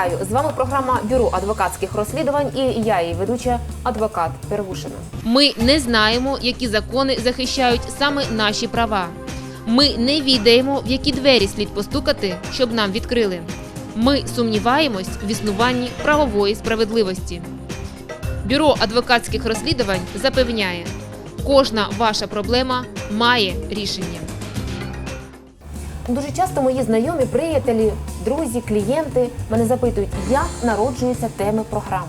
Вітаю! З вами програма Бюро адвокатських розслідувань і я, її ведуча адвокат Первушина. Ми не знаємо, які закони захищають саме наші права. Ми не відаємо, в які двері слід постукати, щоб нам відкрили. Ми сумніваємось в існуванні правової справедливості. Бюро адвокатських розслідувань запевняє, кожна ваша проблема має рішення. Дуже часто мої знайомі, приятелі, друзі, клієнти мене запитують, як народжуються теми програм.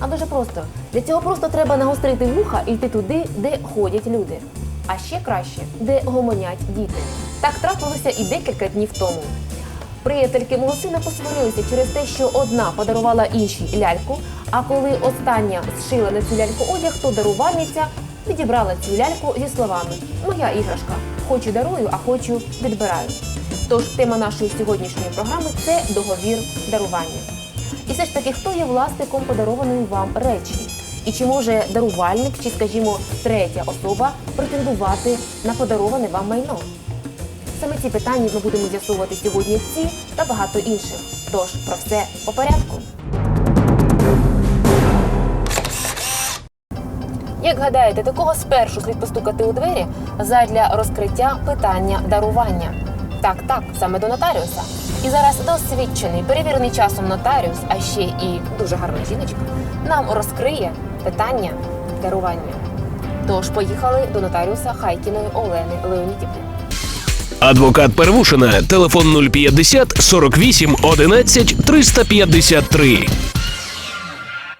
А дуже просто для цього просто треба нагострити вуха і йти туди, де ходять люди. А ще краще, де гомонять діти. Так трапилося і декілька днів тому. Приятельки мого сина посварилися через те, що одна подарувала іншій ляльку, а коли остання зшила на цю ляльку одяг, то дарувальниця відібрала цю ляльку зі словами Моя іграшка. Хочу дарую, а хочу відбираю. Тож тема нашої сьогоднішньої програми це договір дарування. І все ж таки, хто є власником подарованої вам речі? І чи може дарувальник, чи, скажімо, третя особа претендувати на подароване вам майно? Саме ці питання ми будемо з'ясовувати сьогодні ці та багато інших. Тож про все по порядку. Як гадаєте, до кого спершу слід постукати у двері задля розкриття питання дарування? Так, так, саме до нотаріуса. І зараз досвідчений, перевірений часом нотаріус, а ще і дуже гарна жіночка, нам розкриє питання дарування. Тож поїхали до нотаріуса Хайкіної Олени Леонідівни. Адвокат Первушина, телефон 050 48 11 353.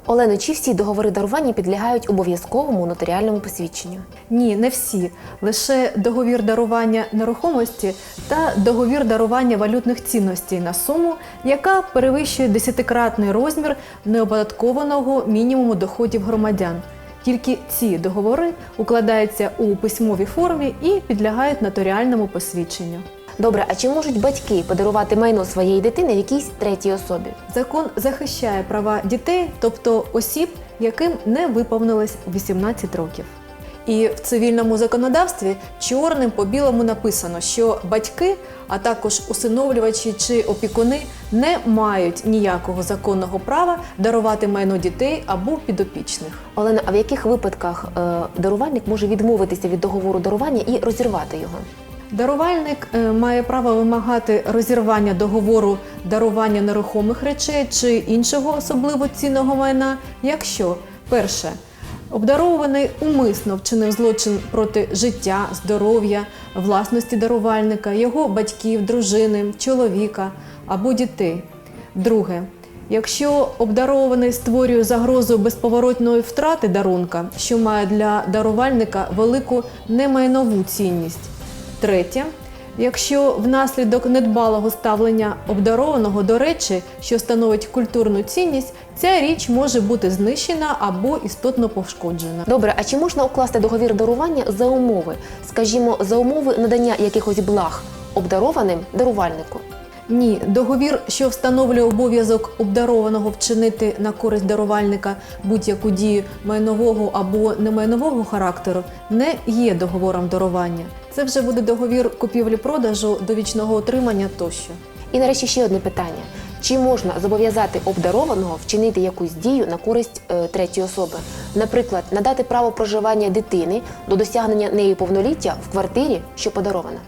Олено, чи всі договори дарування підлягають обов'язковому нотаріальному посвідченню? Ні, не всі. Лише договір дарування нерухомості та договір дарування валютних цінностей на суму, яка перевищує десятикратний розмір неоподаткованого мінімуму доходів громадян. Тільки ці договори укладаються у письмовій формі і підлягають нотаріальному посвідченню. Добре, а чи можуть батьки подарувати майно своєї дитини якійсь третій особі? Закон захищає права дітей, тобто осіб, яким не виповнилось 18 років. І в цивільному законодавстві чорним по білому написано, що батьки, а також усиновлювачі чи опікуни не мають ніякого законного права дарувати майно дітей або підопічних. Олена, а в яких випадках е, дарувальник може відмовитися від договору дарування і розірвати його? Дарувальник е, має право вимагати розірвання договору дарування нерухомих речей чи іншого особливо цінного майна, якщо перше обдарований умисно вчинив злочин проти життя, здоров'я, власності дарувальника, його батьків, дружини, чоловіка або дітей. Друге. Якщо обдарований створює загрозу безповоротної втрати дарунка, що має для дарувальника велику немайнову цінність. Третє. Якщо внаслідок недбалого ставлення обдарованого до речі, що становить культурну цінність, ця річ може бути знищена або істотно пошкоджена. Добре, а чи можна укласти договір дарування за умови, скажімо, за умови надання якихось благ обдарованим дарувальнику? Ні, договір, що встановлює обов'язок обдарованого вчинити на користь дарувальника будь-яку дію майнового або немайнового характеру, не є договором дарування. Це вже буде договір купівлі-продажу, довічного отримання тощо. І нарешті ще одне питання: чи можна зобов'язати обдарованого вчинити якусь дію на користь е, третьої особи? Наприклад, надати право проживання дитини до досягнення нею повноліття в квартирі, що подарована?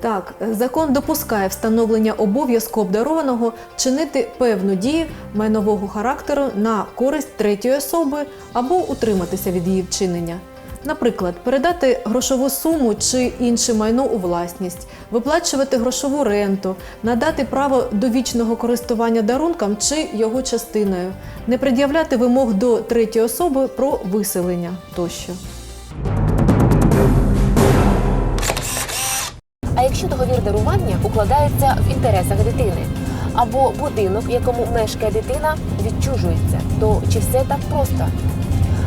Так, закон допускає встановлення обов'язку обдарованого вчинити певну дію майнового характеру на користь третьої особи або утриматися від її вчинення. Наприклад, передати грошову суму чи інше майно у власність, виплачувати грошову ренту, надати право довічного користування дарунком чи його частиною, не пред'являти вимог до третьої особи про виселення тощо. Дарування укладається в інтересах дитини, або будинок, в якому мешкає дитина, відчужується, то чи все так просто?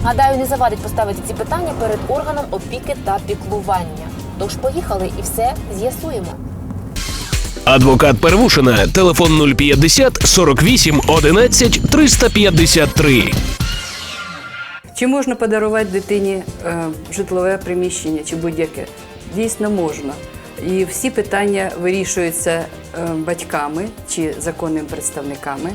Гадаю, не завадить поставити ці питання перед органом опіки та піклування. Тож поїхали і все з'ясуємо. Адвокат Первушина, телефон 050 48 11 353. Чи можна подарувати дитині е, житлове приміщення чи будь-яке? Дійсно можна. І всі питання вирішуються е, батьками чи законними представниками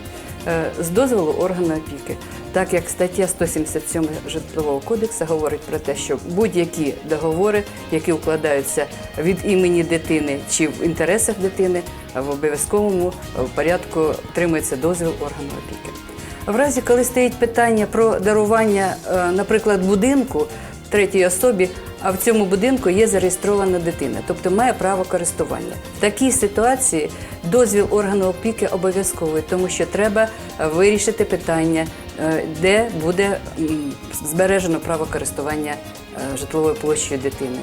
е, з дозволу органу опіки. Так як стаття 177 Житлового кодексу говорить про те, що будь-які договори, які укладаються від імені дитини чи в інтересах дитини, в обов'язковому порядку отримується дозвіл органу опіки. В разі, коли стоїть питання про дарування, е, наприклад, будинку третій особі, а в цьому будинку є зареєстрована дитина, тобто має право користування. В такій ситуації дозвіл органу опіки обов'язковий, тому що треба е, вирішити питання, де буде збережено право користування е, житловою площею дитини.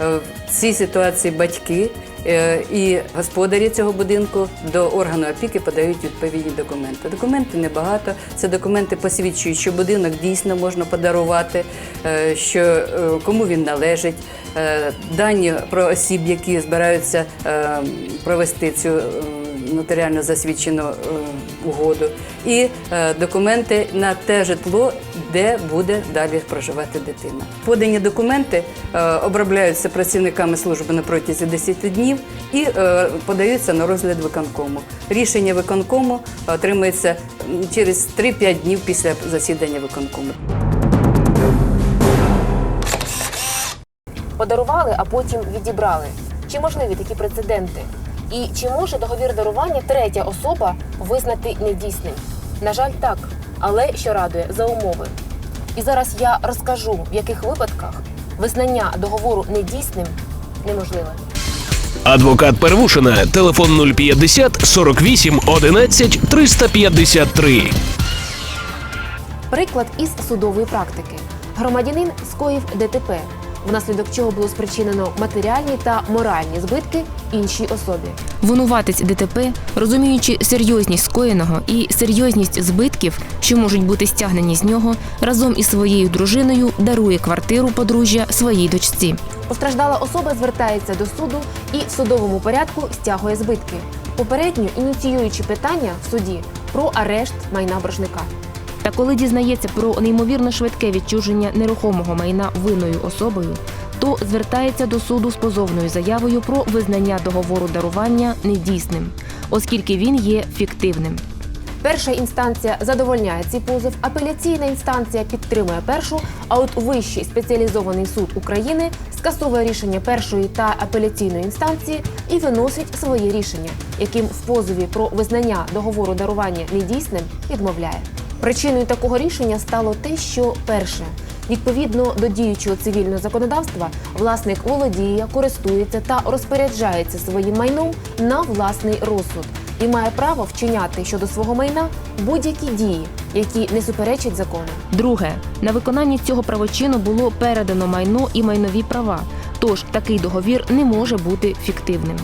Е, В цій ситуації батьки е, і господарі цього будинку до органу опіки подають відповідні документи. Документи небагато. Це документи посвідчують, що будинок дійсно можна подарувати, е, що е, кому він належить, е, дані про осіб, які збираються е, провести цю е, нотаріально засвідчену е, угоду, і е, документи на те житло, де буде далі проживати дитина. Подані документи е, обробляються працівниками служби на протязі 10 днів і подаються на розгляд виконкому. Рішення виконкому отримується через 3-5 днів після засідання виконкому. Подарували, а потім відібрали. Чи можливі такі прецеденти? І чи може договір дарування третя особа визнати недійсним? На жаль, так. Але що радує за умови. І зараз я розкажу, в яких випадках визнання договору недійсним неможливе. Адвокат Первушина, телефон 050 48 11 353. Приклад із судової практики. Громадянин скоїв ДТП, внаслідок чого було спричинено матеріальні та моральні збитки іншій особі. Винуватець ДТП, розуміючи серйозність скоєного і серйозність збитків, що можуть бути стягнені з нього, разом із своєю дружиною дарує квартиру подружжя своїй дочці. Постраждала особа звертається до суду і в судовому порядку стягує збитки, попередньо ініціюючи питання в суді про арешт майна боржника. Коли дізнається про неймовірно швидке відчуження нерухомого майна винною особою, то звертається до суду з позовною заявою про визнання договору дарування недійсним, оскільки він є фіктивним. Перша інстанція задовольняє цей позов, апеляційна інстанція підтримує першу, а от Вищий спеціалізований суд України скасовує рішення першої та апеляційної інстанції і виносить своє рішення, яким в позові про визнання договору дарування недійсним відмовляє. Причиною такого рішення стало те, що перше. Відповідно до діючого цивільного законодавства, власник володіє, користується та розпоряджається своїм майном на власний розсуд і має право вчиняти щодо свого майна будь-які дії, які не суперечать закону. Друге, на виконання цього правочину було передано майно і майнові права. Тож такий договір не може бути фіктивним.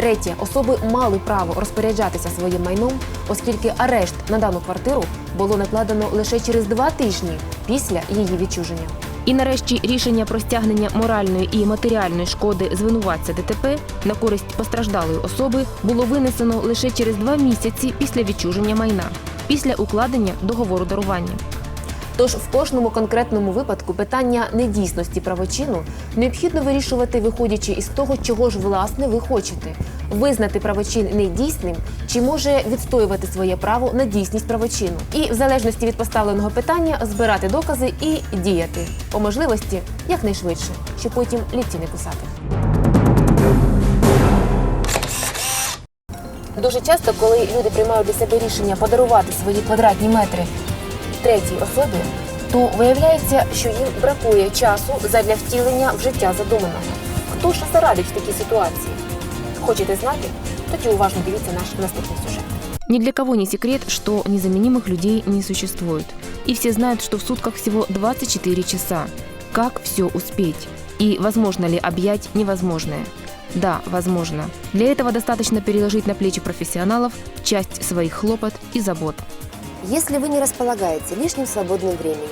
Третє, особи мали право розпоряджатися своїм майном, оскільки арешт на дану квартиру було накладено лише через два тижні після її відчуження. І нарешті рішення про стягнення моральної і матеріальної шкоди звинуватця ДТП на користь постраждалої особи було винесено лише через два місяці після відчуження майна, після укладення договору дарування. Тож в кожному конкретному випадку питання недійсності правочину необхідно вирішувати, виходячи із того, чого ж власне ви хочете. Визнати правочин недійсним чи може відстоювати своє право на дійсність правочину, і в залежності від поставленого питання збирати докази і діяти. По можливості якнайшвидше, щоб потім лікті не кусати. Дуже часто, коли люди приймають для себе рішення подарувати свої квадратні метри третій особі, то виявляється, що їм бракує часу задля втілення в життя задуманого. Хто ж зарадить в такій ситуації? Хочете знати? Тоді уважно дивіться наш наступний сюжет. Ни для кого не секрет, что незаменимых людей не существует. И все знают, что в сутках всего 24 часа. Как все успеть? И возможно ли объять невозможное? Да, возможно. Для этого достаточно переложить на плечи профессионалов часть своих хлопот и забот. Если вы не располагаете лишним свободным временем,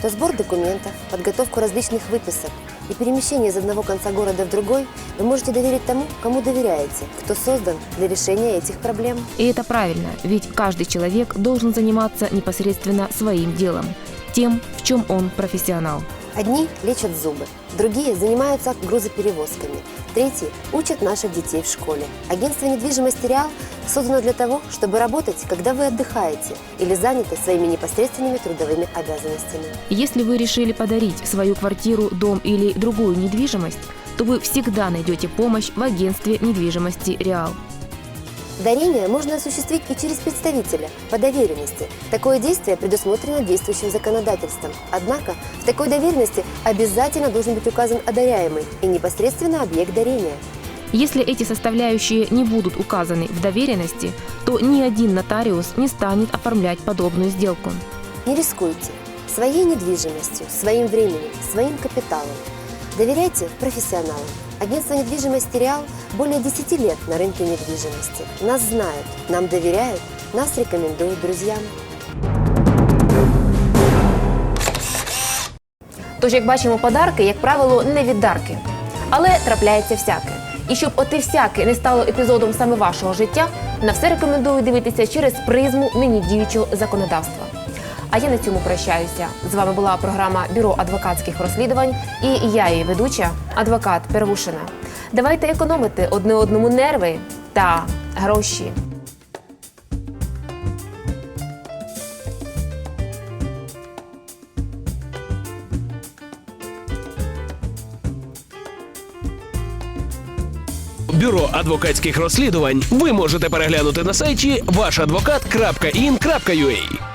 то сбор документов, подготовку различных выписок и перемещение из одного конца города в другой вы можете доверить тому, кому доверяете, кто создан для решения этих проблем. И это правильно, ведь каждый человек должен заниматься непосредственно своим делом, тем, в чем он профессионал. Одни лечат зубы, другие занимаются грузоперевозками, третьи учат наших детей в школе. Агентство недвижимости «Реал» создано для того, чтобы работать, когда вы отдыхаете или заняты своими непосредственными трудовыми обязанностями. Если вы решили подарить свою квартиру, дом или другую недвижимость, то вы всегда найдете помощь в агентстве недвижимости «Реал». Дарение можно осуществить и через представителя по доверенности. Такое действие предусмотрено действующим законодательством. Однако в такой доверенности обязательно должен быть указан одаряемый и непосредственно объект дарения. Если эти составляющие не будут указаны в доверенности, то ни один нотариус не станет оформлять подобную сделку. Не рискуйте своей недвижимостью, своим временем, своим капиталом. Доверяйте профессионалам. Агентство недвижимости «Реал» более 10 лет на рынке недвижимости. Нас знают, нам доверяют, нас рекомендуют друзьям. Тож, як бачимо, подарки, як правило, не віддарки. Але трапляється всяке. І щоб оте всяке не стало епізодом саме вашого життя, на все рекомендую дивитися через призму нині діючого законодавства. А я на цьому прощаюся. З вами була програма Бюро адвокатських розслідувань і я, її ведуча, адвокат Первушина. Давайте економити одне одному нерви та гроші. Бюро адвокатських розслідувань ви можете переглянути на сайті вашадвокат.in.ua